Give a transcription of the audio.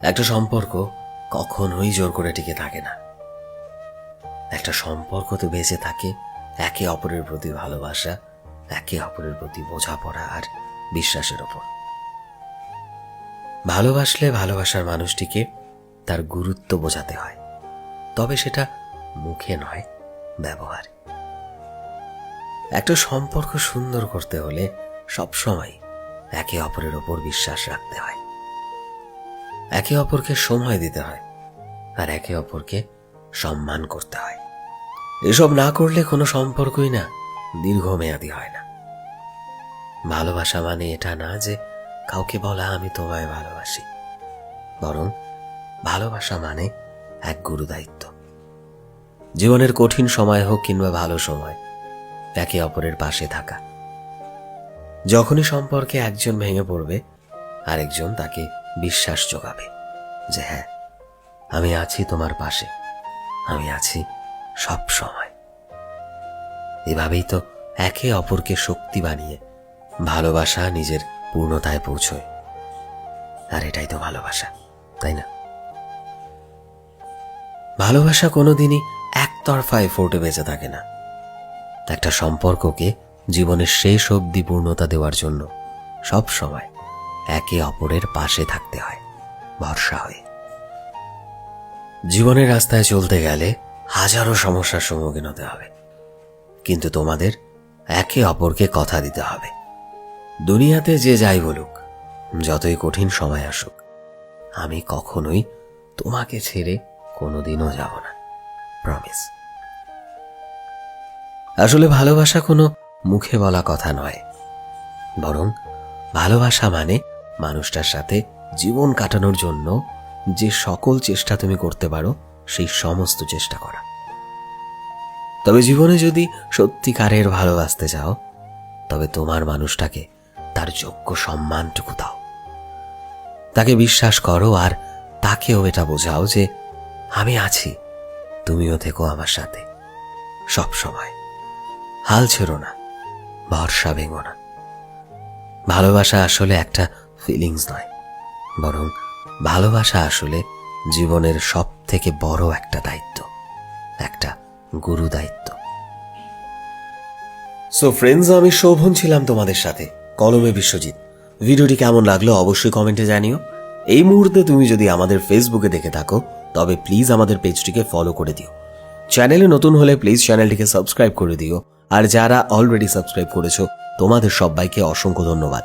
একটা সম্পর্ক কখনোই জোর করে টিকে থাকে না। একটা সম্পর্ক তো বেঁচে থাকে একে অপরের প্রতি ভালোবাসা, একে অপরের প্রতি বোঝাপড়া আর বিশ্বাসের ওপর। ভালোবাসলে ভালোবাসার মানুষটিকে তার গুরুত্ব বোঝাতে হয়, তবে সেটা মুখে নয়, ব্যবহার। একটা সম্পর্ক সুন্দর করতে হলে সবসময় একে অপরের ওপর বিশ্বাস রাখতে হয়। একে অপরকে সময় দিতে হয় আর একে অপরকে সম্মান করতে হয়। এসব না করলে কোনো সম্পর্কই না, দীর্ঘমেয়াদী হয় না। ভালোবাসা মানে এটা না যে কাউকে বলা, আমি তোমায় ভালোবাসি। বরং ভালোবাসা মানে এক গুরু দায়িত্ব। জীবনের কঠিন সময় হোক কিংবা ভালো সময়, একে অপরের পাশে থাকা। যখনই সম্পর্কে একজন ভেঙে পড়বে, আরেকজন তাকে বিশ্বাস যোগাবে যে হ্যাঁ আমি আছি তোমার পাশে, আমি আছি সব সময়। এভাবেই তো একে অপরকে শক্তি বানিয়ে ভালোবাসা নিজের পূর্ণতায় পৌঁছয়। আর এটাই তো ভালোবাসা, তাই না? ভালোবাসা কোনোদিনই একতরফা এফোর্টে বেঁচে থাকে না। একটা সম্পর্ককে জীবনের শেষ অবধি পূর্ণতা দেওয়ার জন্য সব সময় একে অপরের পাশে থাকতে হয়, ভরসা হয়ে। জীবনের রাস্তায় চলতে গেলে হাজারো সমস্যার সম্মুখীন হতে হবে। কিন্তু তোমাদের একে অপরকে কথা দিতে হবে। দুনিয়াতে যে যাই বলুক, যতই কঠিন সময় আসুক, আমি কখনোই তোমাকে ছেড়ে কোনোদিনও যাব না প্রমিস আসলে ভালোবাসা কোনো মুখে বলা কথা নয়, বরং ভালোবাসা মানে মানুষটার সাথে জীবন কাটানোর জন্য যে সকল চেষ্টা তুমি করতে পারো, সেই সমস্ত চেষ্টা করা। তবে জীবনে যদি সত্যিকারের ভালোবাসতে চাও, তবে তোমার মানুষটাকে তার যোগ্য সম্মানটুকু দাও। তাকে বিশ্বাস করো আর তাকেও এটা বোঝাও যে আমি আছি, তুমিও থেকো আমার সাথে। সব সময়। হাল ছেড়ো না, ভরসা ভেঙো না। ভালোবাসা আসলে একটা ফিলিংস নয়, বরং ভালোবাসা আসলে জীবনের সব থেকে বড় একটা দায়িত্ব, একটা গুরু দায়িত্ব। সো ফ্রেন্ডস আমি শোভন ছিলাম তোমাদের সাথে, কলমে বিশ্বজিৎ। ভিডিওটি কেমন লাগল অবশ্যই কমেন্টে জানিও। এই মুহূর্তে তুমি যদি আমাদের ফেসবুকে দেখে থাকো, তবে প্লিজ আমাদের পেজটিকে ফলো করে দিও। চ্যানেলে নতুন হলে প্লিজ চ্যানেলটিকে সাবস্ক্রাইব করে দিও। আর যারা অলরেডি সাবস্ক্রাইব করেছ, তোমাদের সবাইকে অসংখ্য ধন্যবাদ।